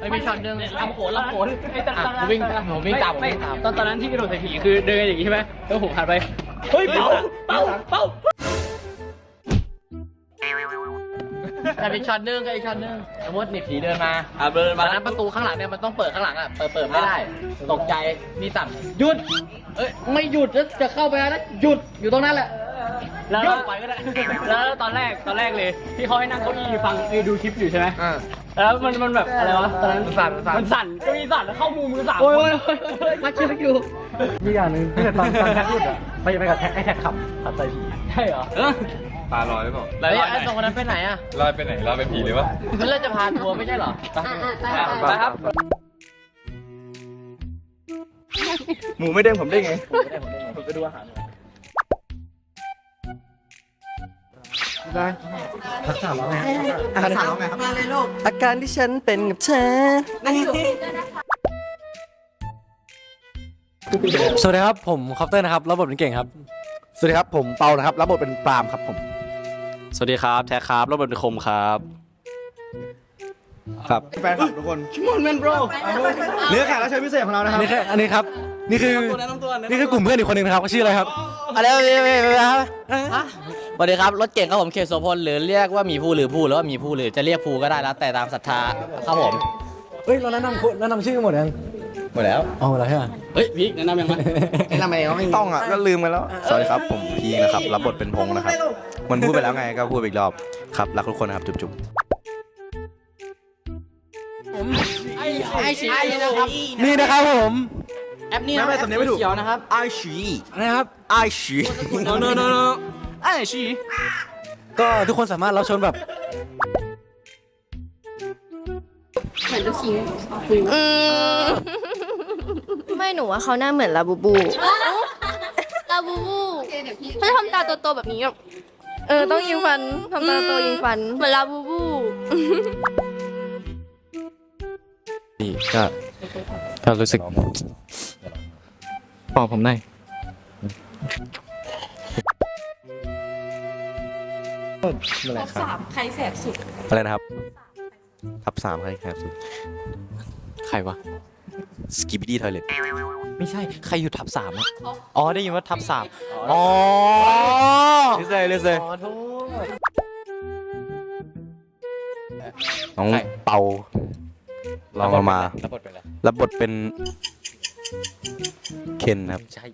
ไม่มีช็อตหนึ่งลำโขนลำโขนไอ้ตอนอะผมวิ่งผมวิ่งตามผมไม่วิ่งตามตอนตอนนั้นที่กระโดดใส่ผีคือเดินอย่างงี้ใช่ไหมแล้วผมหันไป เฮ้ยเป่าเป่าเป่า แต่อีกช็อตหนึงกับอีกช็อตหนึงสมมตินี่ผีเดินมาอะเดินตมาอนนั้นประตูข้างหลังเนี่ยมันต้องเปิดข้างหลังอะ เปิดเปิดไม่ได้ ตกใจ มีสั่งหยุด เอ้ย ไม่หยุดจะจะเข้าไปแล้วหยุด อยู่ตรงนั้นแหละ แล้วยกไปก็ได้ แล้วตอนแรกตอนแรกเลยที่เขาให้นั่งเก้าอี้ฟังเออดูคลิปอยู่ใช่ไหมอ่า แล้วมันมันแบบอะไรวะตอนนั้นมันสั่นมันสั่น มันสั่นเก็มีสั่นแล้วเข้ามุมมือสามโอ้ยคโอ้นยโอ้ยโอ้ยมาเชื่ออยู่ มีอย่างหนึ่งที่ตอนตอนแท็กหลุดอะไปไปกับแท็กไอ้แท็กขับขับใส่ผีใช่เหรอ ตาลอยหรือเปล่าแล้วไอ้ตรงนั้นไปไหนอะลอยไปไหนลอยไปผีหรือวะมันเล่นจะพาทัวร์ไม่ใช่เหรอไปไปครับหมูไม่เด้งผมได้ไงผมไปดูอาหารได้ทักษะร้องไงทักษะร้องไงครับมาเลยลูกอาการที่ฉันเป็นกับเธอสวัสดีครับผมคอปเตอร์นะครับรับบทเป็นเก่งครับ สวัสดีครับผมเปานะครับรับบทเป็นปรามครับผม สวัสดีครับแท็กครับรถบรรทุกคมครับ ครับแฟนคลับทุกคนชิมอนแมนโบรเนื้อแขกรับเชิญพิเศษของเรานะครับนี่คืออันนี้ครับนี่คือนี่คือกลุ่มเพื่อนอีกคนหนึ่งนะครับเขาชื่ออะไรครับอะไรวะสวัสดีครับรถเก่งครับผมเขตโสพลหรือเรียกว่าหมีภูหรือภูหรือว่าหมีภูหรือจะเรียกภูก็ได้แล้วแต่ตามศรัทธาครับผมเฮ้ยเราแนะนำคนแนะนำชื่อหมดยัง หมดแล้วอ๋อหมดแล้วใช่ไหมเฮ้ยพีกแนะนำยังไงทำไมเขาไม่ต้องอะก็ลืมไปแล้ว สวัสดีครับ ผมพีคนะครับ รับบทเป็นพงษ์นะครับ มันพูดไปแล้วไงก็พูดอีกรอบครับรักทุกคนนะครับจุ๊บๆไอชีนะครับนี่นะครับผม แอปนี้ไม่ไม่สำเนียงไม่ถูกเขียวนะครับไอชีนะครับไอชีโนโนโนโนไอชีก็ทุกคนสามารถรับชมแบบอืม ไม่หนูว่าเขาหน้าเหมือนลาบูบูลาบูบูเขาจะทำตาโตๆแบบนี้แบบเออต้องยิงฟันทำตาโตยิงฟัน เหมือนลาบูบูนี่ก็ก็รู้สึกบอกผมหน่อยสามใครแสบสุด อะไรนะครับทับสามใครแสบสุด ใครวะ สกิปปี้ทอยเล็ตไม่ใช่ ใครอยู่ทับสามอะอ๋อ ได้ยินว่าทับสามอ๋อเลสเลยเลสเลยน้องเปาลองมามารับบทเป็นอะไรรับบทเป็นเคนครับ ใช่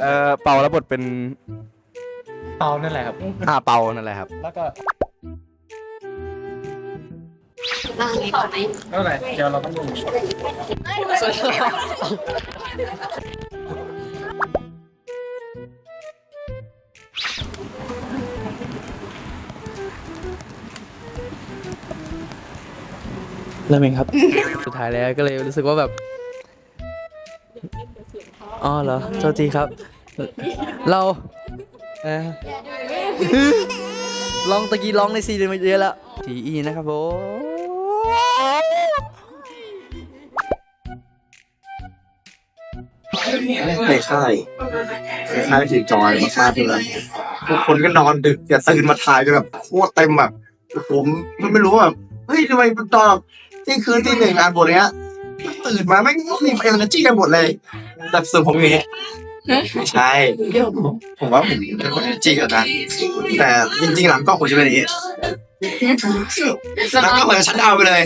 เอ่อเปารับบทเป็นเปานั่นแหละครับ อ่าเปานั่นแหละครับ แล้วก็ เท่าไหร่เดี๋ยวเราต้องดูเริ่มเองครับ สุดท้ายแล้วก็เลยรู้สึกว่าแบบอ๋อเหรอโทษทีครับ เราเออลองตะกี้ร้องในซีนมาเยอะแล้วทีอีนะครับผม ในค่ายในค่ายถือจอยมาฆ่าที่นั่นทุกคนก็นอนดึกอย่าตื่นมาถ่ายกันแบบโคตรเต็มแบบผมมันไม่รู้ว่าแบบเฮ้ยทำไมตอนที่คืนที่หนึ่งอ่านบทเนี้ยตื่นมาไม่มีเอเนอร์จีกันหมดเลยแต่ส่วนผมอย่างเงี้ยไม่ใช่ผมว่าผมเป็นคนเอเนอร์จีกับนั้นแต่จริงๆหลังกล้องผมจะเป็นอย่างนี้ หลังกล้องผมจะชัดดาวน์ไปเลย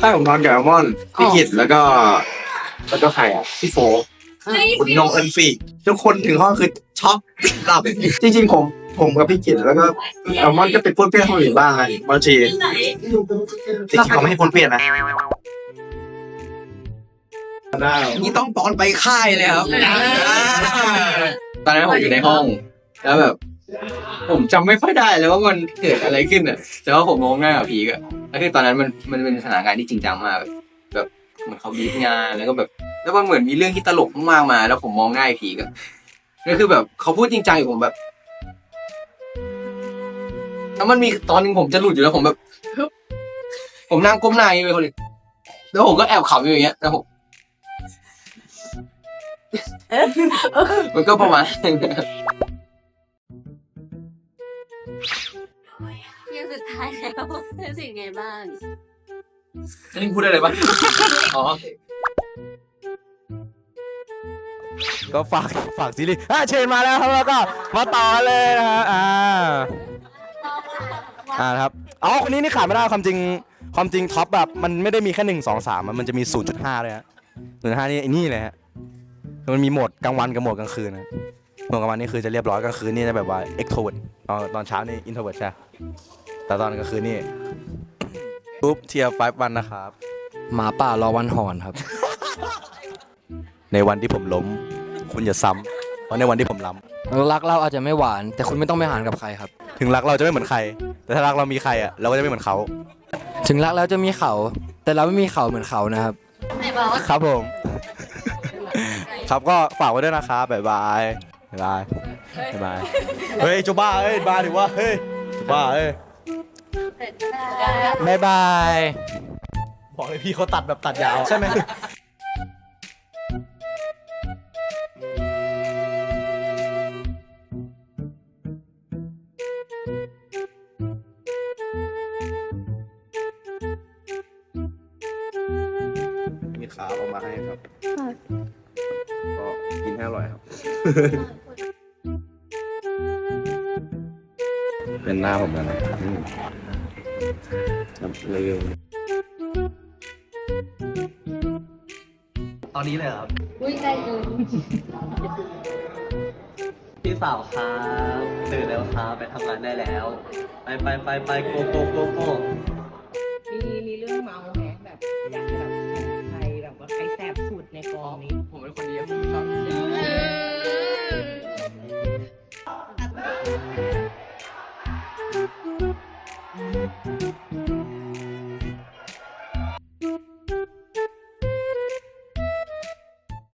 ค่ายผมนอนกับอัลมอนด์พี่กิตแล้วก็ แล้วก็ใครอะพี่โฟคุณโนเอินฟีทุกคนถึงห้องคือช็อกหลับจริงๆผมผมกับพี่กิตแล้วก็อัลมอนด์ก็เป็นป้วนเปี้ยนห้องอื่นบ้างไงบางทีจริงๆเขาไม่ให้ป้วนเปี้ยนนะนี่ต้องตอนไปค่ายเลยครับตอนนั้นผมอยู่ในห้อง แล้วแบบ ผมจำไม่ค่อยได้เลยว่ามันเกิดอะไรขึ้นอะ แต่ว่าผมมองหน้ากับพีกอะแล้วคือตอนนั้นมันมันเป็นสถานการณ์ที่จริงจังมาก แบบเหมือนเขาบีบงานแล้วก็แบบ แล้วมันเหมือนมีเรื่องที่ตลกมากๆมา แล้วผมมองหน้าไอ้พีกอะก็คือแบบเขาพูดจริงจังอยู่ผมแบบ แล้วมันมีตอนหนึงผมจะหลุดอยู่แล้วผมแบบ ผมนั่งก้มหน้าอย่างนี้ไปคนหนึ่งแล้วผมก็แอบขำอยู่อย่างเงี้ยแล้วผม มันก็ประมาณยัง แล้วรู้สึกไงบ้าง นี่พูดได้เลยปะอ๋อ ก็ฝากฝากซีรีส์อะเชนมาแล้วครับแล้วก็มาต่อเลยนะฮะอ่าอ่าครับอ๋อคนนี้นี่ขาดไม่ได้ความจริงความจริงท็อปแบบมันไม่ได้มีแค่หนึ่งสองสามมันจะมีศูนย์จุดห้าเลยฮะศูนย์ห้านี่ไอ้นี่เลยฮะมันมีโหมดกลางวันกับโหมดกลางคืนนะโหมดกลางวันนี่คือจะเรียบร้อยกลางคืนนี่จะแบบว่า extrovert ตอนตอนเช้านี่ introvert ใช่ไหม แต่ตอนกลางคืนนี่ปุ๊บเทียร์ไฟวันนะครับ หมาป่ารอวันหอนครับ ในวันที่ผมล้ม คุณอย่าซ้ำเพราะในวันที่ผมล้รักเราอาจจะไม่หวาน แต่คุณไม่ต้องไปหานกับใครครับำถึงรักเราจะไม่เหมือนใคร แต่ถ้ารักเรามีใครอะเราก็จะไม่เหมือนเขาถึงรักแล้วจะมีเขา แต่เราไม่มีเขาเหมือนเขานะครับ ครับผม ครับก็ฝากไว้ด้วยนะครับบ๊ายบายบ๊ายบายบ๊ายบายเฮ้ยจูบ้าเฮ้ยบ้าดิวะเฮ้ยจูบ้าเฮ้ย บ๊ายบาย บอกเลยพี่เขาตัดแบบตัดยาวใช่ไหมมีขาออกมาให้ครับ ก็กินให้อร่อยครับ เป็นหน้าผมแล้วนะอืม ครับเร็วตอนนี้เลยครับอุ้ยใจเกินพี่สาวครับตื่นแล้วครับไปทำงานได้แล้ว ไปไปไปไปโกโกโกโก